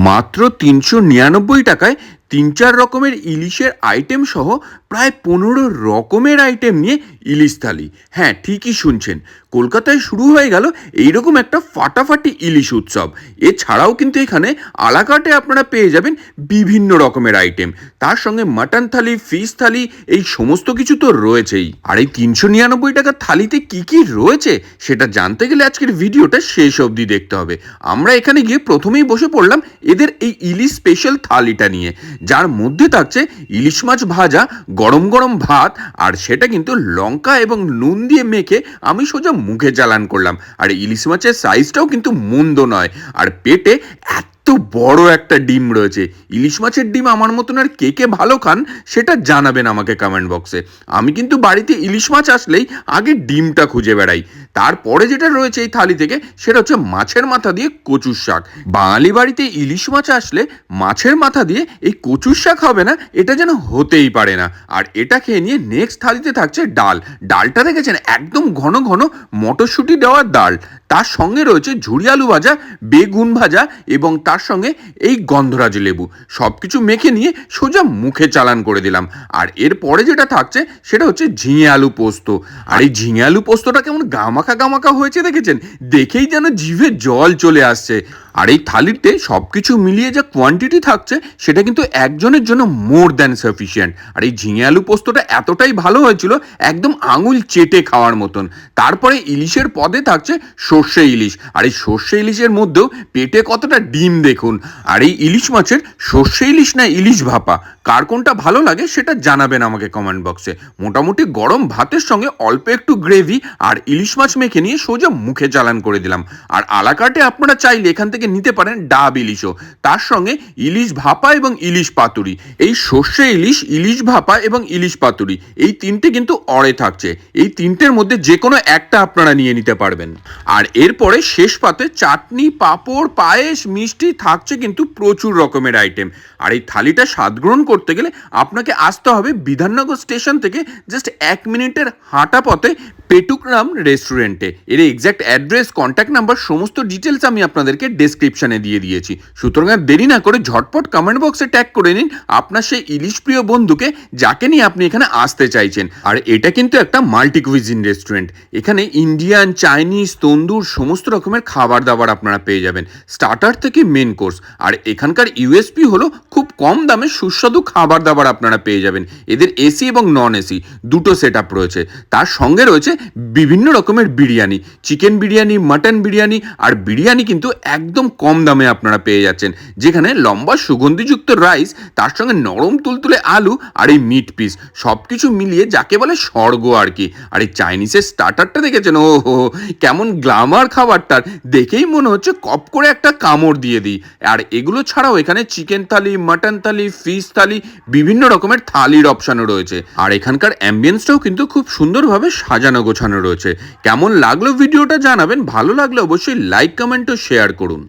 মাত্র তিনশো নিরানব্বই টাকায় তিন চার রকমের ইলিশের আইটেম সহ প্রায় পনেরো রকমের আইটেম নিয়ে ইলিশ থালি। হ্যাঁ ঠিকই শুনছেন। কলকাতায় শুরু হয়ে গেল এইরকম একটা ফাটাফাটি ইলিশ উৎসব। এছাড়াও কিন্তু এখানে আলাকাটে আপনারা পেয়ে যাবেন বিভিন্ন রকমের আইটেম তার সঙ্গে মাটন থালি ফিশ থালি, এই সমস্ত কিছু তো রয়েছেই। আর এই তিনশো নিরানব্বই টাকার থালিতে কি কি রয়েছে সেটা জানতে গেলে আজকের ভিডিওটা শেষ অবধি দেখতে হবে। আমরা এখানে গিয়ে প্রথমেই বসে পড়লাম এদের এই ইলিশ স্পেশাল থালিটা নিয়ে। যার মধ্যে থাকছে ইলিশ মাছ ভাজা, গরম গরম ভাত, আর সেটা কিন্তু লঙ্কা এবং নুন দিয়ে মেখে আমি সোজা মুখে চালান করলাম। আর ইলিশ মাছের সাইজটাও কিন্তু মন্দ নয়। আর পেটে এত বড় একটা ডিম রয়েছে। ইলিশ মাছের ডিম আমার মতন আর কে কে ভালো খান সেটা জানাবেন আমাকে কমেন্ট বক্সে আমি কিন্তু বাড়িতে ইলিশ মাছ আসলেই আগে ডিমটা খুঁজে বেড়াই। তারপরে যেটা রয়েছে এই থালি থেকে, সেটা হচ্ছে মাছের মাথা দিয়ে কচুর শাক। বাঙালি বাড়িতে ইলিশ মাছ আসলে মাছের মাথা দিয়ে এই কচুর শাক হবে না, এটা যেন হতেই পারে না। আর এটা খেয়ে নিয়ে নেক্সট থালিতে থাকছে ডাল। ডালটা দেখেছেন? একদম ঘন ঘন মটরশুঁটি দেওয়ার ডাল। তার সঙ্গে রয়েছে ঝুড়ি আলু ভাজা, বেগুন ভাজা এবং তার সঙ্গে এই গন্ধরাজ লেবু। সব কিছু মেখে নিয়ে সোজা মুখে চালান করে দিলাম। আর এরপরে যেটা থাকছে, সেটা হচ্ছে ঝিঙে আলু পোস্ত। আর এই ঝিঙে আলু পোস্তটা কেমন গামাখা গামাকা হয়েছে দেখেছেন? দেখেই যেন জিভে জল চলে আসছে। আর এই থালিতে সব কিছু মিলিয়ে যা কোয়ান্টিটি থাকছে, সেটা কিন্তু একজনের জন্য মোর দ্যান সাফিসিয়েন্ট আর এই ঝিঙে আলু পোস্তটা এতটাই ভালো হয়েছিল, একদম আঙুল চেটে খাওয়ার মতন। তারপরে ইলিশের পদে থাকছে সর্ষে ইলিশ। আর এই সর্ষে ইলিশের মধ্যেও পেটে কতটা ডিম দেখুন। আর এই ইলিশ মাছের সর্ষে ইলিশ না ইলিশ ভাপা? কার কোনটা ভালো লাগে সেটা জানাবেন আমাকে কমেন্ট বক্সে মোটামুটি গরম ভাতের সঙ্গে অল্প একটু গ্রেভি আর ইলিশ মাছ মেখে নিয়ে সোজা মুখে চালান করে দিলাম। আর আলাকাটে আপনারা চাইলে এখান থেকে নিতে পারেন ডাব ইলিশও। তার সঙ্গে ইলিশ ভাপা এবং ইলিশ পাতুরি। এই সর্ষে ইলিশ ইলিশ ভাপা এবং ইলিশ পাতুরি। এই তিনটে কিন্তু অড়ে থাকছে। এই তিনটের মধ্যে যে কোনো একটা আপনারা নিয়ে নিতে পারবেন। আর এরপরে শেষ পাতে চাটনি, পাঁপড়, পায়েস, মিষ্টি থাকছে কিন্তু প্রচুর রকমের আইটেম আর এই থালিটা স্বাদ গ্রহণ করতে গেলে আপনাকে আসতে হবে বিধাননগর স্টেশন থেকে জাস্ট এক মিনিটের হাঁটা পথে পেটুকরাম রেস্টুরেন্টে এর এক্স্যাক্ট অ্যাড্রেস কন্ট্যাক্ট নাম্বার সমস্ত ডিটেলস আমি আপনাদেরকে ডেসক্রিপশনে দিয়ে দিয়েছি। সুতরাং আর দেরি না করে ঝটপট কমেন্ট বক্সে ট্যাগ করে নিন আপনার সেই ইলিশ প্রিয় বন্ধুকে, যাকে নিয়ে আপনি এখানে আসতে চাইছেন। আর এটা কিন্তু একটা মাল্টি কুইজিন রেস্টুরেন্ট এখানে ইন্ডিয়ান চাইনিজ তন্দুর, সমস্ত রকমের খাবার দাবার আপনারা পেয়ে যাবেন। স্টার্টার থেকে মেন কোর্স আর এখানকার ইউএসপি হলো খুব কম দামে সুস্বাদু খাবার দাবার আপনারা পেয়ে যাবেন। এদের এসি এবং নন এসি দুটো সেট আপ রয়েছে। তার সঙ্গে রয়েছে বিভিন্ন রকমের বিরিয়ানি। চিকেন বিরিয়ানি মাটন বিরিয়ানি আর বিরিয়ানি কিন্তু একদম কম দামে আপনারা পেয়ে যাচ্ছেন। যেখানে লম্বা সুগন্ধিযুক্ত রাইস, তার সঙ্গে নরম তুলতুলে আলু আর এই মিট পিস সব কিছু মিলিয়ে যাকে বলে স্বর্গ আর কি। আর এই চাইনিজের স্টার্টারটা দেখেছেন? ও হো কেমন গ্লামার খাবারটার। দেখেই মনে হচ্ছে কপ করে একটা কামড় দিয়ে দিই। আর এগুলো ছাড়াও এখানে chicken thali mutton thali fish thali, বিভিন্ন রকমের থালির অপশানও রয়েছে। আর এখানকার অ্যাম্বিয়েন্সটাও কিন্তু খুব সুন্দরভাবে সাজানো গোছানো রয়েছে। কেমন লাগল ভিডিওটা জানাবেন? ভালো লাগলে অবশ্যই লাইক কমেন্ট ও শেয়ার করুন।